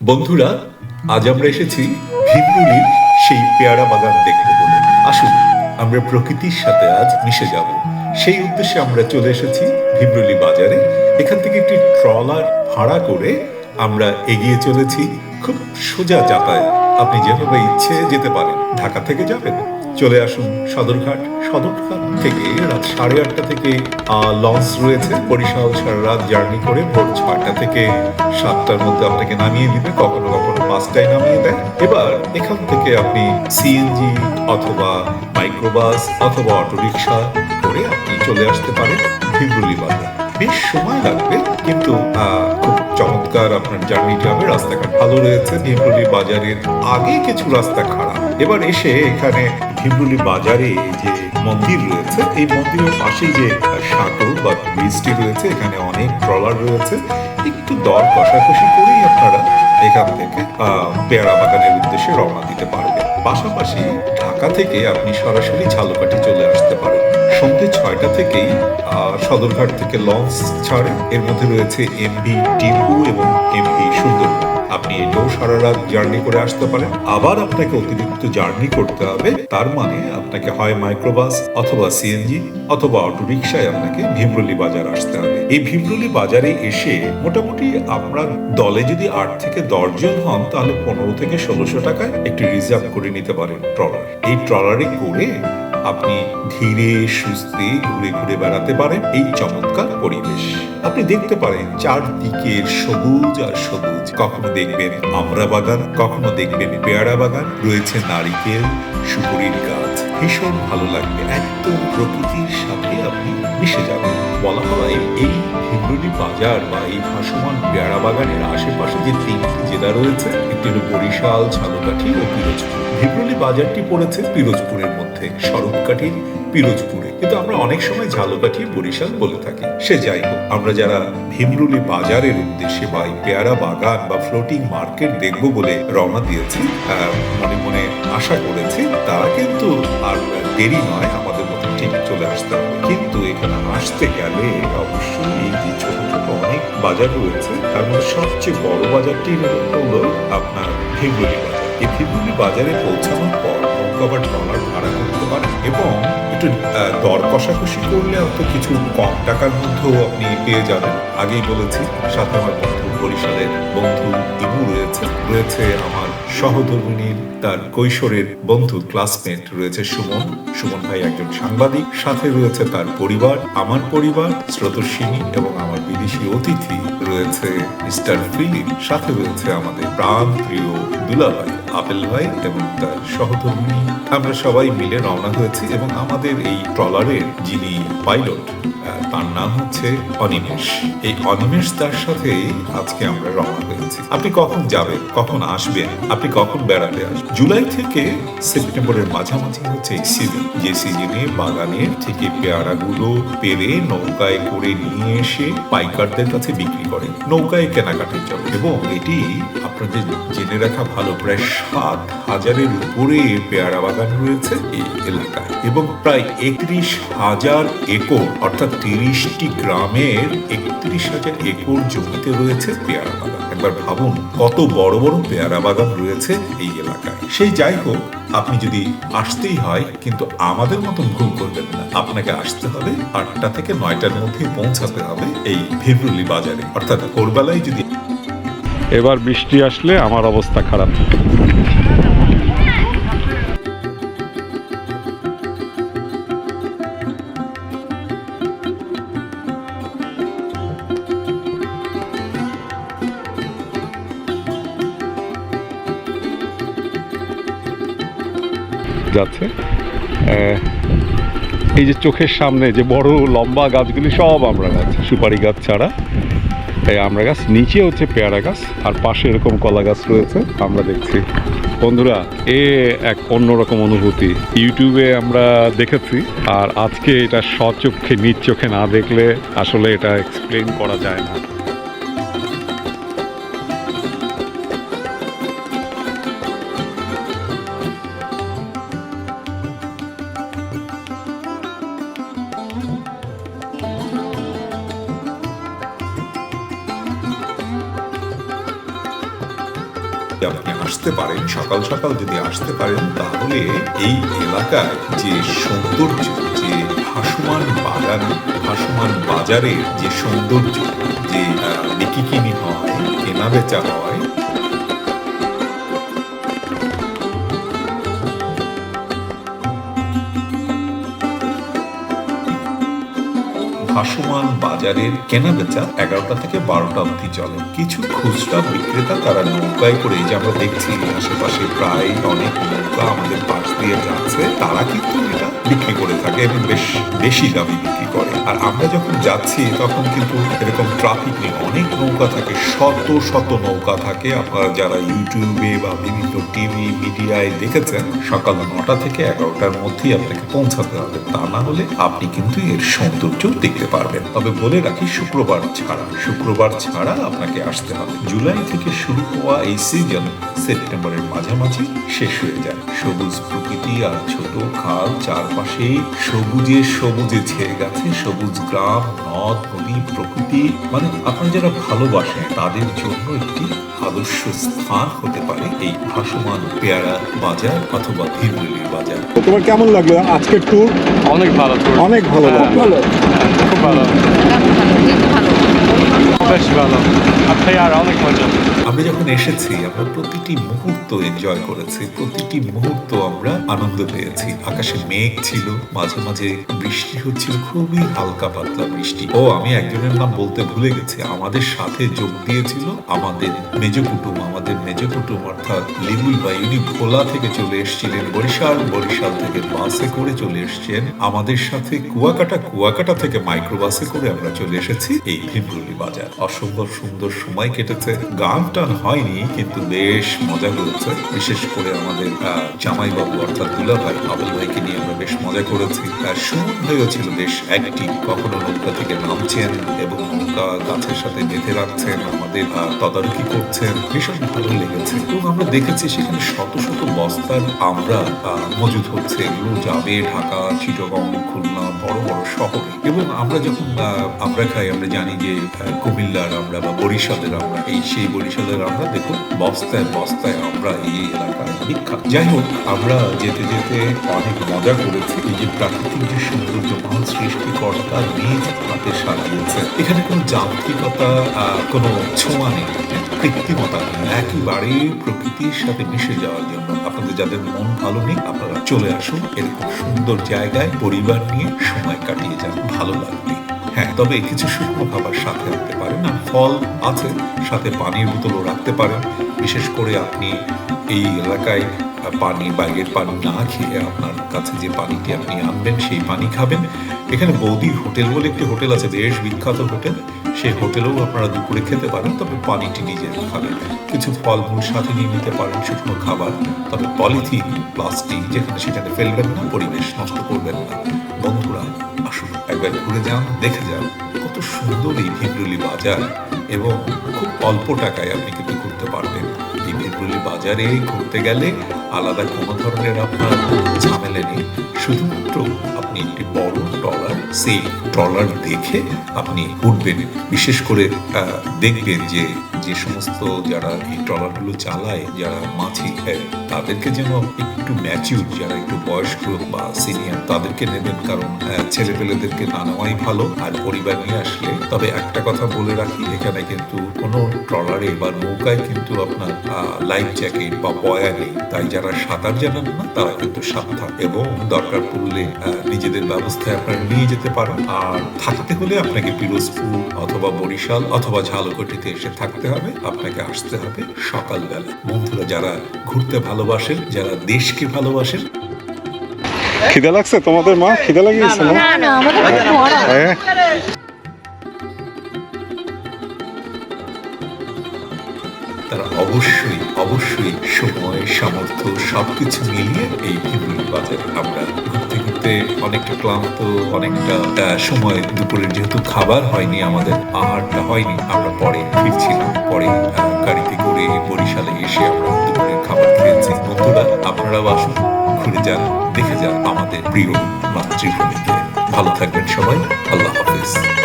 বন্ধুরা, আজ আমরা এসেছি ভিমরুলির সেই পেয়ারা বাগান দেখতে বলে। আসুন, আমরা প্রকৃতির সাথে আজ মিশে যাব। সেই উদ্দেশ্যে আমরা চলে এসেছি ভিমরুলি বাজারে। এখান থেকে একটি ট্রলার ভাড়া করে আমরা এগিয়ে চলেছি খুব সোজা যাতায়াত। আপনি যেভাবে ইচ্ছে যেতে পারেন, ঢাকা থেকে যাবেন। চলে আসুন সদরঘাট সদরঘাট থেকে রাত সাড়ে আটটা থেকে লঞ্চ রয়েছে, বরিশাল সারা রাত জার্নি করে ভোর ছয়টা থেকে সাতটার মধ্যে আপনাকে নামিয়ে দিবে কখনো কখনো পাঁচটায় নামিয়ে দেয়। এবার এখান থেকে আপনি সিএনজি অথবা মাইক্রোবাস অথবা অটোরিকশা করে আপনি চলে আসতে পারেন ভিমরুলি বাজার বেশ সময় লাগবে, কিন্তু খুব চমৎকার আপনার জার্নিটি হবে রাস্তাঘাট ভালো রয়েছে, ভীমরুলি বাজারের আগে কিছু রাস্তা খারাপ। এবার এসে এখানে ভীমরুলি বাজারে যে মন্দির রয়েছে, এই মন্দিরের পাশেই যে সাঁকো বা ব্রিজটি রয়েছে, এখানে অনেক ট্রলার রয়েছে। একটু দর কষাকষি করেই আপনারা এখান থেকে পেয়ারা বাগানের উদ্দেশ্যে রওনা দিতে পারবেন। পাশাপাশি ঢাকা থেকে আপনি সরাসরি ঝালকাঠি চলে আসতে পারেন। সন্ধ্যে ছয়টা থেকেই সদরঘাট থেকে লঞ্চ ছাড়ে। এর মধ্যে রয়েছে এমভি টিপু এবং এমভি সুন্দরবন। এটাও সারা রাত জার্নি করে আসতে পারেন আবার আপনাকে অতিরিক্ত জার্নি করতে হবে। তার মানে আপনাকে হয় মাইক্রোবাস অথবা সিএনজি অথবা অটোরিকশায় আপনাকে ভীমরুলি বাজার আসতে হবে। এই ভীমরুলি বাজারে এসে মোটামুটি আপনার দলে যদি আট থেকে দশ জন হন, তাহলে পনেরো থেকে ষোলোশো টাকায় একটি রিজার্ভ করে নিতে পারেন ট্রলার এই ট্রলারে করে আপনি ধীরে সুস্থে ঘুরে ঘুরে বেড়াতে পারেন এই চমৎকার পরিবেশ। আপনি দেখতে পারেন চারদিকের সবুজ আর সবুজ। কখনো দেখবেন আমড়া বাগান কখনো দেখবেন পেয়ারা বাগান, রয়েছে নারিকেল, সুপুরির গাছ। ভীষণ ভালো লাগবে। একদম প্রকৃতির সাথে আপনি মিশে যাবেন। বলা হয় এই হিমরুলি বাজার বা এই ভাসমান পেয়ারা বাগানের আশেপাশে যে তিনটি জেলা রয়েছে, একটি হলো বরিশাল, ঝালকাঠি ও পিরোজপুর। ভিমরুলি বাজারটি পড়েছে পিরোজপুরের মধ্যে। শরৎকাঠির, পিরোজপুরে। কিন্তু আমরা অনেক সময় ঝালকাঠি, বরিশাল বলে থাকি। সে যাই হোক আমরা যারা ভীমরুলি বাজারের উদ্দেশ্যে বা পেয়ারা বাগান বা ফ্লোটিং মার্কেট দেখব বলে রওনা দিয়েছি মনে মনে আশা করেছি, তারা কিন্তু আর দেরি নয়, আমাদের মতো ঠিক চলে আসতে হবে। কিন্তু এখানে আসতে গেলে অবশ্যই এই ছোট ছোট অনেক বাজার রয়েছে। তার মধ্যে সবচেয়ে বড় বাজারটি হলো আপনার ভীমরুলি বাজার। এই ভীমরুলি বাজারে পৌঁছানোর পর নৌকা ডলার ভাড়া করতে পারেন এবং একটু দর কষাকষি করলে হয়তো কিছু কম টাকার মধ্যেও আপনি পেয়ে যাবেন। আগেই বলেছি সাথে আমার বন্ধু বরিশালের বন্ধু ইমু রয়েছে। রয়েছে আমার সহধর্মিনীর, তার কৈশোরের বন্ধু ক্লাসমেট রয়েছে সুমন। সুমন ভাই একজন সাংবাদিক। সাথে রয়েছে তার পরিবার, আমার পরিবার, স্রোতস্বিনী এবং আমার বিদেশি অতিথি রয়েছে মিস্টার ফিলিপ। সাথে রয়েছে আমাদের প্রাণ প্রিয় দুলাভাই। আপেল ভাই এবং তার সহধর্মিনী। আমরা সবাই মিলে রওনা হয়েছি এবং আমাদের এই ট্রলারের যিনি পাইলট তার নাম হচ্ছে অনিমেষ। এই অনিমেষ তার সাথে আজকে আমরা রওনা হয়েছি। আপনি কখন যাবেন? কখন আসবেন? আপনি কখন বেড়াতে আসবেন? জুলাই থেকে সেপ্টেম্বরের মাঝামাঝি হচ্ছে এই সিজন যে সিজনে বাগানের থেকে পেয়ারাগুলো পেরে নৌকায় করে নিয়ে এসে পাইকারদের কাছে বিক্রি করে নৌকায় কেনাকাটার জন্য। এবং এটি আপনাদের জেনে রাখা ভালো, প্রায় সাত হাজারের উপরে পেয়ারা বাগান রয়েছে এই এলাকায়। এবং প্রায় একত্রিশ হাজার একর, অর্থাৎ তিরিশটি গ্রামের একত্রিশ হাজার একর জমিতে রয়েছে পেয়ারা বাগান। একবার ভাবুন কত বড় বড় পেয়ারা বাগান রয়েছে এই এলাকায়। সেই যাই হোক, আপনি যদি আসতেই হয়, কিন্তু আমাদের মতন ভুল করবেন না। আপনাকে আসতে হবে আটটা থেকে নয়টার মধ্যে পৌঁছাতে হবে এই ভেবরুলি বাজারে। অর্থাৎ ভোরবেলায় যদি এবার বৃষ্টি আসলে আমার অবস্থা খারাপ। যাচ্ছে। এই যে চোখের সামনে যে বড় লম্বা গাছগুলি সব আমরা গাছ, সুপারি গাছ ছাড়া। এই আমরা গাছ, নিচে হচ্ছে পেয়ারা গাছ, আর পাশে এরকম কলা গাছ রয়েছে, আমরা দেখছি। বন্ধুরা, এ এক অন্যরকম অনুভূতি। ইউটিউবে আমরা দেখেছি, আর আজকে এটা স্বচক্ষে নিজ চোখে না দেখলে আসলে এটা এক্সপ্লেন করা যায় না। আপনি আসতে পারেন, সকাল সকাল যদি আসতে পারেন, তাহলে এই এলাকায় যে সৌন্দর্য, যে ভাসমান বাগান, ভাসমান বাজারের যে সৌন্দর্য, যে বিকিকিনি হয়, কেনা বেচা হয় ভাসমান বাজারের কেনাবেচা এগারোটা থেকে বারোটা অবধি চলে। কিছু খুচরা বিক্রেতা তারা নৌকায় করে যে আমরা দেখছি, আশেপাশে প্রায় অনেক নৌকা আমাদের পাশ দিয়ে যাচ্ছে, তারা কিন্তু এটা বিক্রি করে থাকে এবং বেশ বেশি দামি বিক্রি করে। আর আমরা যখন যাচ্ছি, তখন কিন্তু এরকম ট্রাফিক নেই অনেক নৌকা থাকে, শত শত নৌকা থাকে। আপনারা যারা ইউটিউবে বা বিভিন্ন টিভি মিডিয়ায় দেখেছেন, সকাল নটা থেকে এগারোটার মধ্যেই আপনাকে পৌঁছাতে হবে। তা না হলে আপনি কিন্তু এর সৌন্দর্য দেখতে পারবেন। তবে বলে রাখি, শুক্রবার ছাড়া শুক্রবার ছাড়া আপনাকে আসতে হবে। জুলাই থেকে শুরু হওয়া এই সিজন সেপ্টেম্বরের মাঝামাঝি শেষ হয়ে যায়। সবুজ প্রকৃতি আর ছোট খাল চারপাশে সবুজে সবুজে ছেয়ে গেছে। সবুজ গ্রাম নদ নদী প্রকৃতি মানে আপনারা যারা ভালোবাসেন তাদের জন্য একটি আদর্শ স্থান হতে পারে এই ভাসমান পেয়ারা বাজার অথবা ভিমরুলির বাজার। তোমার কেমন লাগল আজকের ট্যুর অনেক ভালো অনেক ভালো হ্যাঁ, লাগল হ্যাঁ, খুব ভালো। বেশ ভালো। আর অনেক মজা। আমরা যখন এসেছি আমরা প্রতিটি মুহূর্ত এনজয় করেছি। প্রতিটি মুহূর্ত আমরা আনন্দ পেয়েছি। আকাশে মেঘ ছিল, মাঝে মাঝে বৃষ্টি হচ্ছিল, খুবই হালকা পাতলা বৃষ্টি। ও, আমি একজনের নাম বলতে ভুলে গেছি। আমাদের সাথে যোগ দিয়েছিল আমাদের মেজ কুটুম। আমাদের মেজ কুটুম অর্থাৎ লিবুল বা ইনি ভোলা থেকে চলে এসেছিলেন, বরিশাল। বরিশাল থেকে বাসে করে চলে এসেছেন। আমাদের সাথে কুয়াকাটা কুয়াকাটা থেকে মাইক্রোবাসে করে আমরা চলে এসেছি এই ভীমরুলি বাজার। অসম্ভব সুন্দর সময় কেটেছে। গান টান হয়নি, কিন্তু বেশ মজা করেছে। বিশেষ করে আমাদের জামাই বাবু অর্থাৎ দুলা ভাই আবুল ভাইকে নিয়ে আমরা বেশ মজা করেছি। সুমন ভাইও ছিল বেশ অ্যাক্টিভ কখনো নৌকা থেকে নামছেন এবং নৌকা গাছের সাথে বেঁধে রাখছেন, আমাদের তদারকি করছেন। ভীষণ ভালো লেগেছে এবং আমরা দেখেছি সেখানে শত শত বস্তার আমরা মজুদ হচ্ছে। এগুলো যাবে ঢাকা, চিটগং, খুলনা, বড় বড় শহরে। এবং আমরা যখন আমরা খাই, আমরা জানি যে কুমিল্লার আমরা বা বরিশালের আমরা, এই সেই বরিশালের আমরা দেখুন, বস্তায় বস্তায় আমরা এই এলাকায় বিখ্যাত। যাই হোক, আমরা যেতে যেতে অনেক মজা করেছি। এই যে প্রাকৃতিক যে সৌন্দর্য, মহান সৃষ্টিকর্তা নিজ হাতে সাজিয়েছে। এখানে কোনো যান্ত্রিকতা কোনো ছোঁয়া নেই। কৃত্রিমতা নেই। একেবারে প্রকৃতির সাথে মিশে যাওয়ার জন্য। আপনাদের যাদের মন ভালো নেই, আপনারা চলে আসুন এরকম সুন্দর জায়গায় পরিবার নিয়ে সময় কাটিয়ে যান, ভালো লাগবে। হ্যাঁ তবে কিছু শুকনো খাবার সাথে রাখতে পারেন আর ফল আছে, সাথে পানির বোতলও রাখতে পারেন। বিশেষ করে আপনি এই এলাকায় পানি, বাইরের পানি না খেয়ে আপনার কাছে যে পানিটি আপনি আনবেন, সেই পানি খাবেন। এখানে বৌদির হোটেল বলে একটি হোটেল আছে, বেশ বিখ্যাত হোটেল। সেই হোটেলেও আপনারা দুপুরে খেতে পারেন, তবে পানিটি নিজে খাবেন। কিছু ফলমূল সাথে নিয়ে নিতে পারেন, শুকনো খাবার। তবে পলিথিন, প্লাস্টিক যেখানে সেখানে ফেলবেন না, পরিবেশ নষ্ট করবেন না। বন্ধুরা, আসুন একবার ঘুরে যান, দেখে যান কত সুন্দর এই ভিমরুলি বাজার এবং খুব অল্প টাকায় আপনি কিন্তু ঘুরতে পারবেন। ভিমরুলি বাজারে ঘুরতে গেলে আলাদা কোনো ধরনের আপনার ঝামেলা নেই। শুধুমাত্র আপনি একটি বড় ট্রলার, সেই ট্রলার দেখে আপনি উঠবেন। বিশেষ করে দেখবেন যে যে সমস্ত যারা এই ট্রলারগুলো চালায়, যারা মাছি খায়, তাদেরকে যেন একটু ম্যাচিউর যারা একটু বয়স্ক বা সিনিয়র তাদেরকে নেবেন। কারণ ছেলে পেলেদেরকে না নেওয়াই ভালো। আর পরিবার নিয়ে আসলে, তবে একটা কথা বলে রাখি, এখানে কিন্তু কোনো ট্রলারে বা নৌকায় কিন্তু আপনার লাইফ জ্যাকেট বা বয়া নেই। তাই যারা সাঁতার জানেন না, তারা কিন্তু সাবধান। এবং দরকার পড়লে নিজেদের ব্যবস্থায় আপনারা নিয়ে যেতে পারেন। আর থাকতে হলে আপনাকে পিরোজপুর অথবা বরিশাল অথবা ঝালকাঠিতে এসে থাকতে হবে। আপনাকে আসতে হবে সকালবেলা। বন্ধুরা যারা ঘুরতে ভালোবাসেন যারা দেশকে ভালোবাসেন। খিদে লাগছে তোমাদের মা? খিদে লাগিয়েছে না না না আমাদের তো পড়া হ্যাঁ তারা অবশ্যই অবশ্যই সময় সামর্থ্য সবকিছু মিলিয়ে এই ভিমরুল বাজারে আমরা ঘুরতে ঘুরতে অনেকটা ক্লান্ত, অনেকটা সময় দুপুরের যেহেতু খাবার হয়নি আমাদের, আহারটা হয়নি, আমরা পরে ফিরছিলাম, পরে গাড়িতে করে বরিশালে এসে আমরা দুপুরের খাবার খেয়েছি। বন্ধুরা, আপনারাও আসুন, ঘুরে যান, দেখে যান আমাদের প্রিয় মাতৃভূমিকে। ভালো থাকবেন সবাই, আল্লাহ হাফিজ।